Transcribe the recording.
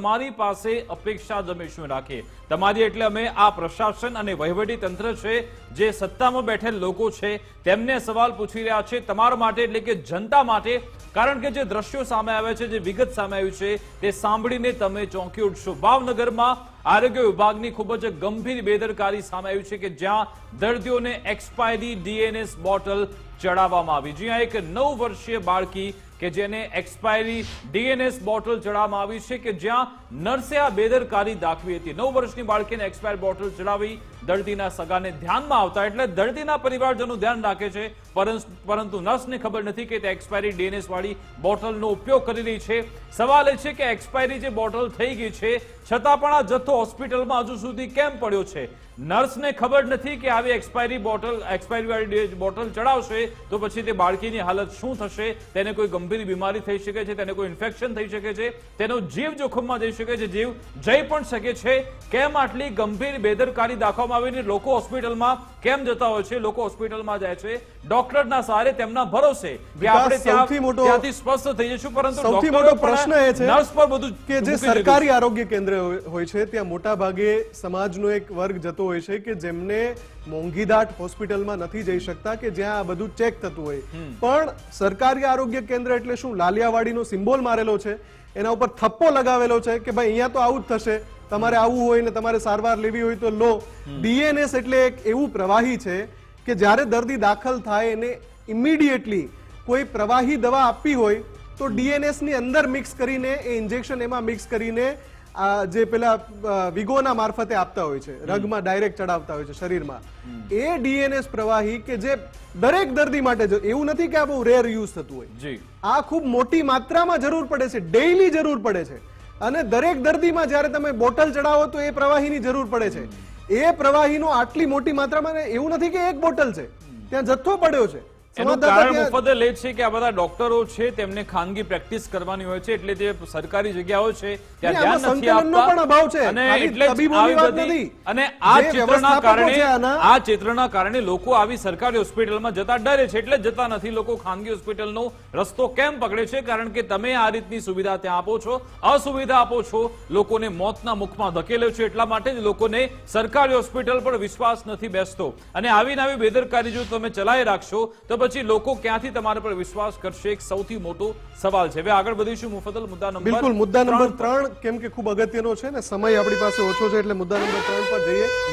તમારી પાસે અપેક્ષા જ રાખે? તમારી એટલે અમે આ પ્રશાસન અને વહીવટી તંત્ર છે, જે સત્તામાં બેઠેલ લોકો છે, તેમને સવાલ પૂછી રહ્યા છે, તમારા માટે એટલે કે જનતા માટે. કારણ કે જે દ્રશ્યો સામે આવ્યા છે, જે વિગત સામે આવ્યું છે, તે સાંભળીને તમે ચોંકી ઉઠશો. ભાવનગરમાં આરોગ્ય વિભાગની ખૂબ જ ગંભીર બેદરકારી સામે આવી છે કે જ્યાં દર્દીઓને એક્સપાયરી ડીએનએસ બોટલ ચડાવવામાં આવી. જ્યાં એક નવ વર્ષીય બાળકી કે જેને એક્સપાયરી ડીએનએસ બોટલ ચડાવવામાં આવી છે કે જ્યાં નર્સે આ બેદરકારી દાખવી હતી. નવ વર્ષની બાળકીને એક્સપાયર બોટલ ચડાવી દર્દીના સગાને ધ્યાનમાં આવતા એટલે દર્દીના પરિવારજનો ધ્યાન રાખે છે. પરં- પરંતુ નર્સને ખબર નથી કે તે એક્સપાયરી ડીએનએસ વાળી બોટલનો ઉપયોગ કરી રહી છે. સવાલ એ છે કે એક્સપાયરી જે બોટલ થઈ ગઈ છે છતાં પણ આ જથ્થો હોસ્પિટલમાં હજુ સુધી કેમ પડ્યો છે? નર્સને ખબર નથી કે આવી એક્સપાયરી બોટલ એક્સપાયરી બોટલ ચડાવશે તો પછી તે બાળકીની હાલત શું થશે? તેને કોઈ ગંભીર બીમારી થઈ શકે છે? તેને કોઈ ઇન્ફેક્શન થઈ શકે છે? તેનો જીવ જોખમમાં જઈ શકે છે? જીવ જઈ પણ શકે છે? કેમ આટલી ગંભીર બેદરકારી દાખવામાં આવીને લોકો હોસ્પિટલમાં કેમ જતા હોય છે? લોકો હોસ્પિટલમાં જાય છે. ડોક્ટરના સહારે તેમના ભરોસે કે આપણે ત્યાં ત્યાંથી સ્પષ્ટ થઈ જશું પરંતુ સૌથી મોટો પ્રશ્ન એ છે નર્સ પર બધું કે જે સરકારી આરોગ્ય કેન્દ્ર હોય હોય છે ત્યાં મોટા ભાગે સમાજનો એક વર્ગ જતો હોય છે કે જેમને મોંઘીદાટ હોસ્પિટલમાં નથી જઈ શકતા કે જ્યાં આ બધું ચેક થતું હોય. પણ સરકારી આરોગ્ય કેન્દ્ર એટલે શું? લાલિયાવાડીનો સિમ્બોલ મારેલો છે એના ઉપર થપ્પો લગાવેલો છે કે ભાઈ અહીંયા તો આવું જ થશે તમારે આવવું હોય ને તમારે સારવાર લેવી હોય તો લો. ડીએનએસ એટલે એક એવું પ્રવાહી છે કે જ્યારે દર્દી દાખલ થાય એને ઇમિડિયેટલી કોઈ પ્રવાહી દવા આપવી હોય તો ડીએનએસની અંદર મિક્સ કરીને એ ઇન્જેક્શન એમાં મિક્સ કરીને આ જે પેલા વિગોના મારફતે આપતા હોય છે રગમાં ડાયરેક્ટ ચડાવતા હોય છે શરીરમાં. એ ડીએનએસ પ્રવાહી કે જે દરેક દર્દી માટે જ- એવું નથી કે આ બહુ રેર યુઝ થતું હોય. જી. આ ખૂબ મોટી માત્રામાં જરૂર પડે છે ડેઈલી જરૂર પડે છે. અને દરેક દર્દીમાં જ્યારે તમે બોટલ ચડાવો તો એ પ્રવાહીની જરૂર પડે છે. એ પ્રવાહીનો આટલી મોટી માત્રામાં ને એવું નથી કે એક બોટલ છે. ત્યાં જથ્થો પડ્યો છે. એનું કારણ મુફદ્દલ એ છે કે આ બધા ડોક્ટરો છે તેમને ખાનગી પ્રેક્ટિસ કરવાની હોય છે એટલે જે સરકારી જગ્યાઓ છે ત્યાં ધ્યાન નથી આપતા. અભાવ છે. અને એટલે. અને આ ચિત્રના કારણે આ ચિત્રના કારણે લોકો આવી સરકારી હોસ્પિટલમાં જતા ડરે છે એટલે જતા નથી. લોકો ખાનગી હોસ્પિટલનો રસ્તો કેમ પકડે છે? કારણ કે તમે આ રીતની સુવિધા ત્યાં આપો છો. અસુવિધા આપો છો. લોકોને મોતના મુખમાં ધકેલો છો એટલા માટે જ લોકોને સરકારી હોસ્પિટલ પર વિશ્વાસ નથી બેસતો. અને આવીને આવી બેદરકારી જો તમે ચલાવી રાખશો તો પછી લોકો ક્યાંથી તમારા પર વિશ્વાસ કરશે? એક સૌથી મોટો સવાલ છે. હવે આગળ વધીશું મુફદલ મુદ્દા નંબર બિલકુલ મુદ્દા નંબર ત્રણ કેમ કે ખૂબ અગત્યનો છે ને સમય આપણી પાસે ઓછો છે એટલે મુદ્દા નંબર ત્રણ પર જઈએ.